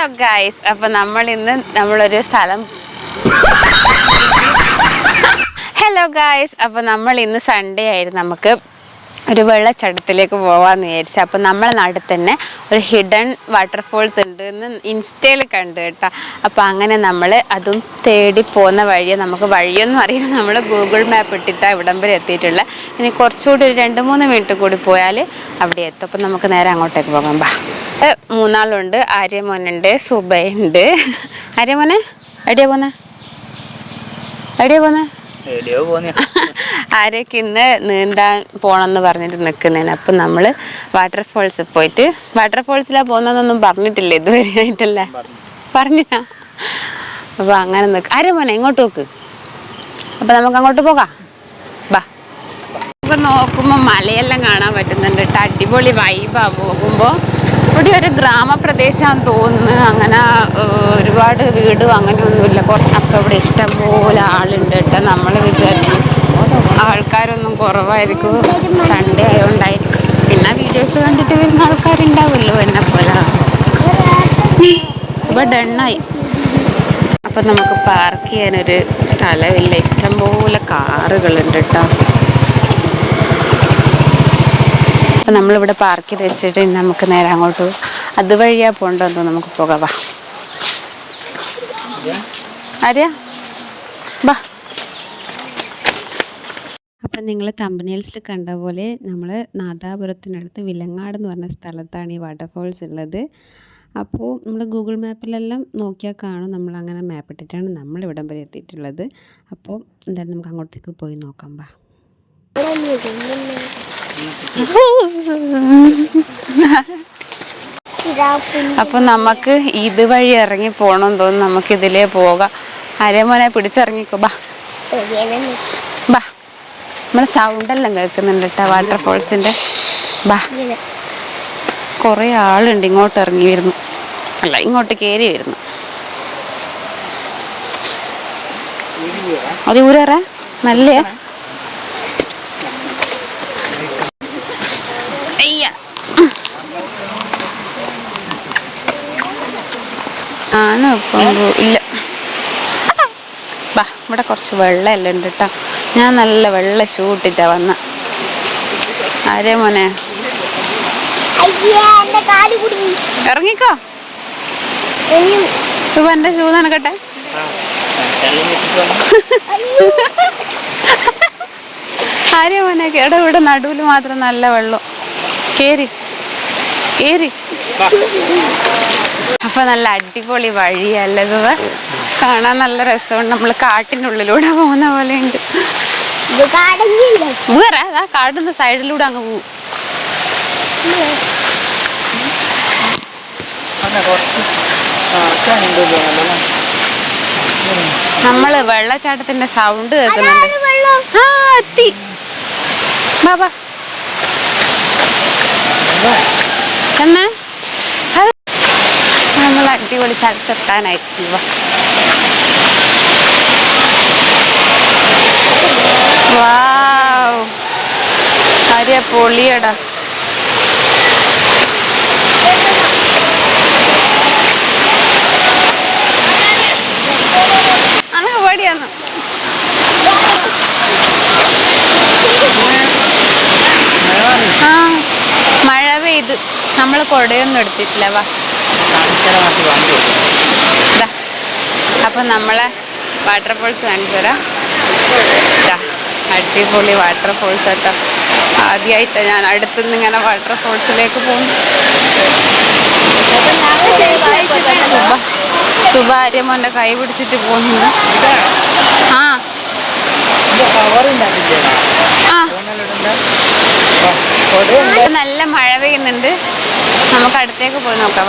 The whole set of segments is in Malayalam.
ഹലോ ഗായ്സ് അപ്പൊ നമ്മൾ ഇന്ന് നമ്മളൊരു സ്ഥലം ഹലോ ഗായ്സ് അപ്പൊ നമ്മൾ ഇന്ന് സൺഡേ ആയിരുന്നു. നമുക്ക് ഒരു വെള്ളച്ചാട്ടത്തിലേക്ക് പോവാന്ന് വിചാരിച്ചു. അപ്പൊ നമ്മളെ നാട്ടിൽ തന്നെ ഒരു ഹിഡൻ വാട്ടർഫോൾസ് ഉണ്ട് എന്ന് ഇൻസ്റ്റയിൽ കണ്ടു കേട്ടോ. അപ്പൊ അങ്ങനെ നമ്മൾ അതും തേടി പോകുന്ന വഴിയെ നമുക്ക് വഴിയൊന്നും അറിയില്ല. നമ്മൾ ഗൂഗിൾ മാപ്പ് ഇട്ടിട്ടാ ഇവിടം വരെ എത്തിയിട്ടുള്ള. ഇനി കുറച്ചുകൂടി ഒരു രണ്ട് മൂന്ന് മിനിറ്റ് കൂടി പോയാൽ അവിടെ എത്തും. അപ്പൊ നമുക്ക് നേരെ അങ്ങോട്ടേക്ക് പോകാം. ബാ. മൂന്നാളുണ്ട്. ആര്യമോനുണ്ട് സുബയുണ്ട്. ആര്യമോനെ? എവിടെയാ പോന്നെ? എവിടെയാ പോന്നെ? ആരൊക്കെ ഇന്ന് നീന്താൻ പോണമെന്ന് പറഞ്ഞിട്ട് നിൽക്കുന്നതിന് അപ്പം നമ്മൾ വാട്ടർഫോൾസിൽ പോയിട്ട് വാട്ടർഫോൾസിലാണ് പോകുന്നതെന്നൊന്നും പറഞ്ഞിട്ടില്ല ഇതുവരെ ആയിട്ടല്ലേ. പറഞ്ഞാ അപ്പോൾ അങ്ങനെ നിൽക്കുക ആരെ പോനെ എങ്ങോട്ട് നോക്ക്? അപ്പം നമുക്ക് അങ്ങോട്ട് പോകാം. ബാ നമുക്ക് നോക്കുമ്പോൾ മലയെല്ലാം കാണാൻ പറ്റുന്നുണ്ട്. കേട്ടോ അടിപൊളി വൈബാ പോകുമ്പോൾ ഇവിടെ ഒരു ഗ്രാമപ്രദേശമാണെന്ന് തോന്നുന്നു. അങ്ങനെ ഒരുപാട് വീടും അങ്ങനെയൊന്നുമില്ല. കുറച്ച് അപ്പം ഇവിടെ ഇഷ്ടം പോലെ ആളുണ്ട് കേട്ടോ. നമ്മൾ വിചാരിച്ചു ആൾക്കാരൊന്നും കുറവായിരിക്കും. സൺഡേ ആയതുകൊണ്ടായിരിക്കും പിന്നെ വീഡിയോസ് കണ്ടിട്ട് വരുന്ന ആൾക്കാരുണ്ടാവുമല്ലോ എന്നെ പോലെ. ഇപ്പം ഡണ്ണായി അപ്പം നമുക്ക് പാർക്ക് ചെയ്യാനൊരു സ്ഥലമില്ല. ഇഷ്ടംപോലെ കാറുകളുണ്ട് കേട്ടോ. അപ്പം നമ്മളിവിടെ പാർക്ക് ചെയ്ത് വെച്ചിട്ട് ഇനി നമുക്ക് നേരെ അങ്ങോട്ട് പോകും അതുവഴിയാ പോണ്ടോ നമുക്ക് പോകാം. വാ. ആര്യ? വാ. അപ്പം നിങ്ങൾ തമ്പനേൽസിൽ കണ്ട പോലെ നമ്മൾ നാദാപുരത്തിനടുത്ത് വിലങ്ങാട് എന്ന് പറഞ്ഞ സ്ഥലത്താണ് ഈ വാട്ടർഫോൾസ് ഉള്ളത്. അപ്പോൾ നമ്മൾ ഗൂഗിൾ മാപ്പിലെല്ലാം നോക്കിയാൽ കാണും. നമ്മൾ അങ്ങനെ മാപ്പ് ഇട്ടിട്ടാണ് നമ്മൾ ഇവിടം വരെ എത്തിയിട്ടുള്ളത്. അപ്പോൾ എന്തായാലും നമുക്ക് അങ്ങോട്ടേക്ക് പോയി നോക്കാം. ബാ അപ്പോൾ നമുക്ക് ഇതുവഴി ഇറങ്ങി പോകണം തോന്നുന്നു. നമുക്ക് ഇതിലേ പോകാം. അരമോനെ പിടിച്ചിറങ്ങിക്കോ. ബാ. ബാ. നമ്മുടെ സൗണ്ടെല്ലാം കേൾക്കുന്നുണ്ട് കേട്ടോ വാട്ടർഫോൾസിന്റെ ബാ. കുറേ ആളുണ്ട് ഇങ്ങോട്ട് ഇറങ്ങി വരുന്നു. അല്ല ഇങ്ങോട്ട് കയറി വരുന്നു. ഒരു ഊരറ? നല്ല അയ്യ. പോ- ഇല്ല. ബാ ഇവിടെ കുറച്ച് വെള്ളമെല്ലാം ഉണ്ട് കേട്ടോ ഞാൻ നല്ല വെള്ള ഷൂ ഇട്ടിട്ടാ വന്ന. ആരേ മോനെ? ഇറങ്ങിക്കോ. ഇപ്പൊ എന്റെ ഷൂ നനക്കട്ടെ. ആരേ മോനെ? കേടോ ഇവിടെ നടുവിൽ മാത്രം നല്ല വെള്ളം. കേറി. കേറി. അപ്പൊ നല്ല അടിപൊളി വഴിയല്ലേ ഇത്? കാണാൻ നല്ല രസമുണ്ട്. നമ്മൾ കാട്ടിനുള്ളിലൂടെ പോകുന്ന പോലെ ഉണ്ട് ഇത് കടങ്ങില്ല വേറെ അതാ കാടിന്റെ സൈഡിലൂടെ അങ്ങ് പോവും. നമ്മൾ വെള്ളച്ചാട്ടത്തിന്റെ സൗണ്ട് കേൾക്കുന്നുണ്ട്. ആ എത്തി. ബാബാ എന്നാ? നമ്മൾ അടിപൊളി സ്ഥലത്തെത്താനായിട്ടില്ല വാവ്. ആര്യ പൊളിയടാ. അനക്ക് പേടിയാന്ന് ആ. പെയ്ത് നമ്മൾ കുടയൊന്നും എടുത്തിട്ടില്ല വാ. അപ്പം നമ്മളെ വാട്ടർ ഫോൾസ് കാണിച്ചു തരാം. അടിപൊളി വാട്ടർ ഫോൾസ് കേട്ടോ. ആദ്യമായിട്ടാണ് ഞാൻ അടുത്തുനിന്ന് ഇങ്ങനെ വാട്ടർഫോൾസിലേക്ക് പോകുന്നു സുബ സുബാര്യമോന്റെ കൈ പിടിച്ചിട്ട് പോകുന്നു. ആ. നല്ല മഴ പെയ്യുന്നുണ്ട് നമുക്ക് അടുത്തേക്ക് പോയി നോക്കാം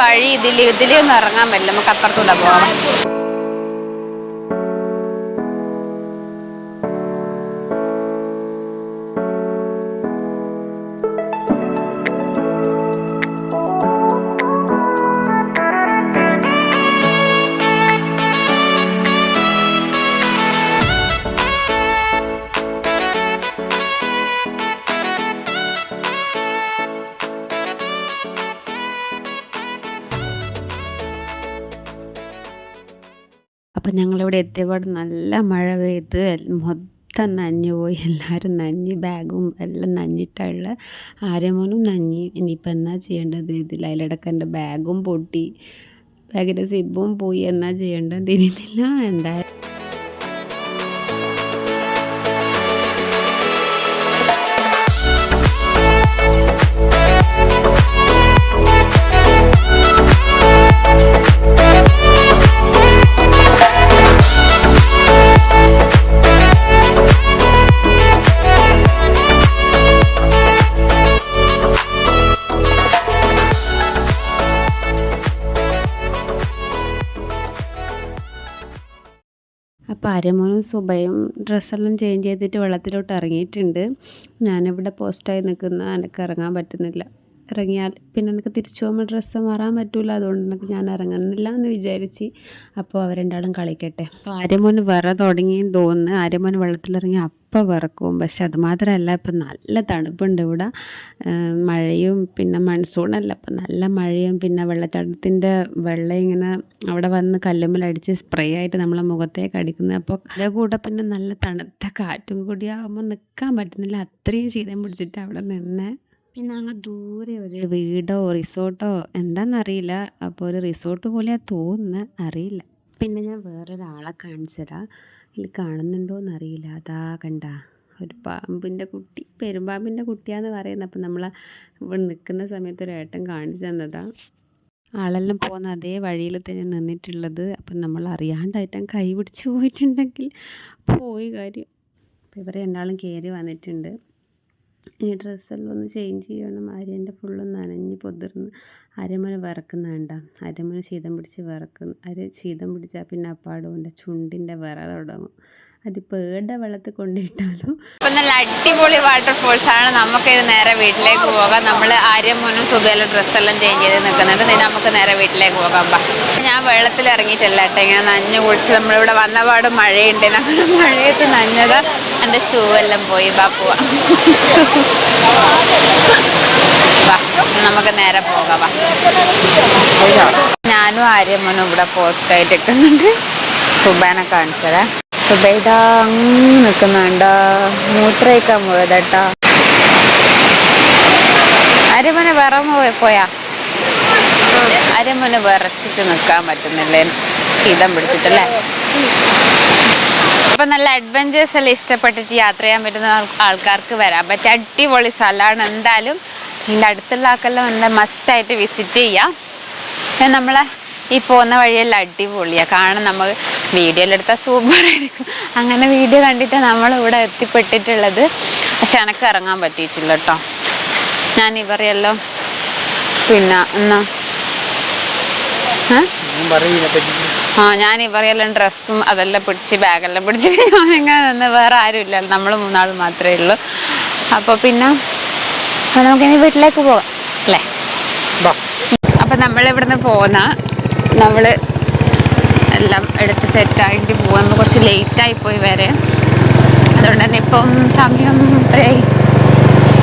വഴി ഇതിൽ ഇതിലൊന്നും ഇറങ്ങാൻ പറ്റില്ല. നമുക്ക് അപ്പുറത്തൂടെ പോകാം അപ്പം ഞങ്ങളിവിടെ എത്തിയപാട് നല്ല മഴ പെയ്ത് മൊത്തം നനഞ്ഞു പോയി. എല്ലാവരും നനഞ്ഞ് ബാഗും എല്ലാം നനഞ്ഞിട്ടുള്ള ആര്യമോനും നഞ്ഞി. ഇനിയിപ്പോൾ എന്നാ ചെയ്യേണ്ടത്? ഇതിൽ അതിലിടക്ക് എന്റെ ബാഗും പൊട്ടി. ബാഗിന്റെ സിബും പോയി എന്നാ ചെയ്യേണ്ടത്? തിരിഞ്ഞില്ല എന്തായാലും അപ്പോൾ അരമോനും സുബയും ഡ്രസ്സെല്ലാം ചേഞ്ച് ചെയ്തിട്ട് വെള്ളത്തിലോട്ട് ഇറങ്ങിയിട്ടുണ്ട്. ഞാനിവിടെ പോസ്റ്റായി നിൽക്കുന്ന എനിക്ക് ഇറങ്ങാൻ പറ്റുന്നില്ല. ഇറങ്ങിയാൽ. പിന്നെ എനിക്ക് തിരിച്ചു പോകുമ്പോൾ ഡ്രസ്സ് മാറാൻ പറ്റില്ല അതുകൊണ്ട് എനിക്ക് ഞാൻ ഇറങ്ങുന്നില്ല എന്ന് വിചാരിച്ച് അപ്പോൾ അവർ രണ്ടാളും കളിക്കട്ടെ. അപ്പോൾ ആര്യമോന് വിറ തുടങ്ങിയെന്ന് തോന്നുന്നു. ആര്യമോന് വെള്ളത്തിലിറങ്ങി അപ്പം വിറക്കും. പക്ഷെ അത് മാത്രമല്ല ഇപ്പം നല്ല തണുപ്പുണ്ട് ഇവിടെ. മഴയും പിന്നെ മൺസൂണല്ല ഇപ്പം നല്ല മഴയും പിന്നെ വെള്ളച്ചാട്ടത്തിന്റെ വെള്ളം ഇങ്ങനെ അവിടെ വന്ന് കല്ലുമ്മലടിച്ച് സ്പ്രേ ആയിട്ട് നമ്മളെ മുഖത്തേക്ക് അടിക്കുന്നത്. അപ്പോൾ അത് കൂടെ പിന്നെ നല്ല തണുത്ത കാറ്റും കൂടി ആകുമ്പോൾ നിൽക്കാൻ പറ്റുന്നില്ല. അത്രയും ശീതം പിടിച്ചിട്ട് അവിടെ നിന്ന് പിന്നെ അങ്ങ് ദൂരെ ഒരു വീടോ റിസോർട്ടോ എന്താണെന്നറിയില്ല അപ്പോൾ ഒരു റിസോർട്ട് പോലെയാണ് തോന്നുന്നത് അറിയില്ല. പിന്നെ ഞാൻ വേറൊരാളെ കാണിച്ചു തരാം ഇതിൽ കാണുന്നുണ്ടോ എന്നറിയില്ല അതാ കണ്ട. ഒരു പാമ്പിന്റെ കുട്ടി. പെരുമ്പാമ്പിന്റെ കുട്ടിയാന്ന് പറയുന്നത് അപ്പം നമ്മൾ ഇവിടെ നിൽക്കുന്ന സമയത്ത് ഒരു ഏട്ടൻ കാണിച്ചു തന്നതാ. ആളെല്ലാം പോകുന്ന അതേ വഴിയിൽ തന്നെ നിന്നിട്ടുള്ളത്. അപ്പം നമ്മൾ അറിയാണ്ടായിട്ടും കൈ പിടിച്ച് പോയിട്ടുണ്ടെങ്കിൽ പോയി കാര്യം. ഇപ്പം ഇവർ രണ്ടാളും കയറി വന്നിട്ടുണ്ട്. ഈ ഡ്രസ്സെല്ലാം ഒന്ന് ചേഞ്ച് ചെയ്യണം ആര്യന്റെ ഫുള്ള് നനഞ്ഞ് പൊതിർന്ന്. അരമുന വിറക്കുന്ന കണ്ട അരമുന ശീതം പിടിച്ച് വിറക്കുന്നു അര ശീതം പിടിച്ചാൽ പിന്നെ അപ്പാടും എന്റെ ചുണ്ടിന്റെ വിറ തുടങ്ങും. അതിപ്പോൾ ഏടെ വെള്ളത്തിൽ കൊണ്ടിട്ടാലും നല്ല അടിപൊളി വാട്ടർഫോൾസ് ആണ്. നമുക്ക് ഇനി നേരെ വീട്ടിലേക്ക് പോകാം. നമ്മൾ ആര്യമ്മനും സുബേലും ഡ്രസ്സെല്ലാം ചേഞ്ച് ചെയ്ത് നിൽക്കുന്നുണ്ട്. നീ നമുക്ക് നേരെ വീട്ടിലേക്ക് പോകാം. ബാ. ഞാൻ വെള്ളത്തിൽ ഇറങ്ങിയിട്ടില്ല കേട്ടോ. ഇങ്ങനെ നനഞ്ഞു കുളിച്ച് നമ്മളിവിടെ വന്നപാട് മഴയുണ്ട്. നമ്മുടെ മഴയത്ത് നനഞ്ഞത്. എന്റെ ഷൂ എല്ലാം പോയി. ബാ പോവാം. വാ നമുക്ക് നേരെ പോകാം. വാ ഞാനും ആര്യമ്മനും ഇവിടെ പോസ്റ്റായിട്ട് നിൽക്കുന്നുണ്ട്. സുബാനെ കാണിച്ചതേ സുബൈദ അങ്ങ് നിൽക്കുന്നുണ്ടോ മൂത്രയിക്കാൻ പോയതേട്ടാ അരമന വിറമ പോയാ അരമന വിറച്ചിട്ട് നിൽക്കാൻ പറ്റുന്നില്ലേ. ശീതം പിടിച്ചിട്ടല്ലേ? അപ്പൊ നല്ല അഡ്വഞ്ചേഴ്സ് എല്ലാം ഇഷ്ടപ്പെട്ടിട്ട് യാത്ര ചെയ്യാൻ പറ്റുന്ന ആൾക്കാർക്ക് വരാം. പറ്റിയ അടിപൊളി സ്ഥലമാണ്. എന്തായാലും ഇതിന്റെ അടുത്തുള്ള ആൾക്കെല്ലാം മസ്റ്റ് മസ്റ്റായിട്ട് വിസിറ്റ് ചെയ്യാം. നമ്മളെ ഈ പോകുന്ന വഴിയെല്ലാം കാരണം നമ്മൾ വീഡിയോയിൽ വീഡിയോയിലെടുത്താൽ സൂപ്പർ ആയിരിക്കും. അങ്ങനെ വീഡിയോ കണ്ടിട്ട് നമ്മൾ ഇവിടെ എത്തിപ്പെട്ടിട്ടുള്ളത്. പക്ഷെ എനക്ക് ഇറങ്ങാൻ പറ്റിയിട്ടില്ല കേട്ടോ ഞാൻ ഇവരെല്ലാം പിന്നെ എന്നാ? ആ ഞാൻ ഇവരെല്ലാം ഡ്രസ്സും അതെല്ലാം പിടിച്ച് ബാഗെല്ലാം പിടിച്ചിട്ട് ഞാനിങ്ങനെ നിന്ന് വേറെ ആരും ഇല്ല. നമ്മൾ മൂന്നാൾ മാത്രമേ ഉള്ളൂ. അപ്പോൾ പിന്നെ നമുക്കിനി വീട്ടിലേക്ക് പോകാം. അല്ലേ? അപ്പം നമ്മൾ ഇവിടുന്ന് പോന്ന. നമ്മൾ എല്ലാം എടുത്ത് സെറ്റായിട്ട് നമ്മൾ കുറച്ച് ലേറ്റായി പോയി വരെ. അതുകൊണ്ട് തന്നെ ഇപ്പം സമയം എത്രയായി?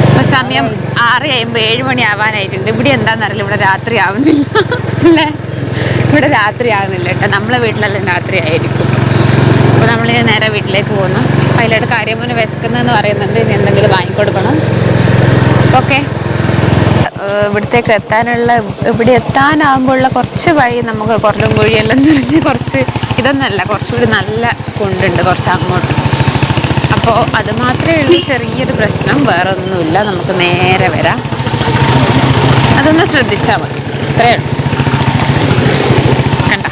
ഇപ്പം സമയം ആറ് കഴിയുമ്പോൾ ഏഴ് മണി ആവാനായിട്ടുണ്ട്. ഇവിടെ എന്താണെന്നറിയില്ല ഇവിടെ രാത്രി ആവുന്നില്ല. അല്ലേ? ഇവിടെ രാത്രി ആവുന്നില്ല കേട്ടോ. നമ്മളെ വീട്ടിലെല്ലാം രാത്രി ആയിരിക്കും. അപ്പോൾ നമ്മൾ നേരെ വീട്ടിലേക്ക് പോകുന്നു. അപ്പോൾ അതിലോട്ട് കാര്യമൊന്നും വിശക്കുന്നതെന്ന് പറയുന്നുണ്ട്. ഇനി എന്തെങ്കിലും വാങ്ങിക്കൊടുക്കണം. ഓക്കെ. ഇവിടത്തേക്ക് എത്താനുള്ള ഇവിടെ എത്താനാകുമ്പോഴുള്ള കുറച്ച് വഴി നമുക്ക് കുറലും കുഴിയെല്ലാം നിറഞ്ഞ് കുറച്ച് ഇതൊന്നല്ല കുറച്ചുകൂടി നല്ല കൊണ്ടുണ്ട് കുറച്ച് അങ്ങോട്ട് അപ്പോൾ അത് മാത്രമേ ഉള്ളൂ ചെറിയൊരു പ്രശ്നം വേറെ ഒന്നുമില്ല നമുക്ക് നേരെ വരാം. അതൊന്ന് ശ്രദ്ധിച്ചാൽ മതി അത്രയേ ഉള്ളൂ. കണ്ട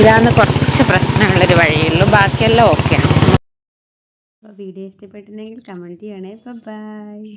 ഇതാണ് കുറച്ച് പ്രശ്നമുള്ളൊരു വഴിയുള്ളൂ ബാക്കിയെല്ലാം ഓക്കെയാണ്. അപ്പോൾ വീഡിയോ ഇഷ്ടപ്പെട്ടിട്ടുണ്ടെങ്കിൽ കമന്റ് ചെയ്യണേ ബൈ.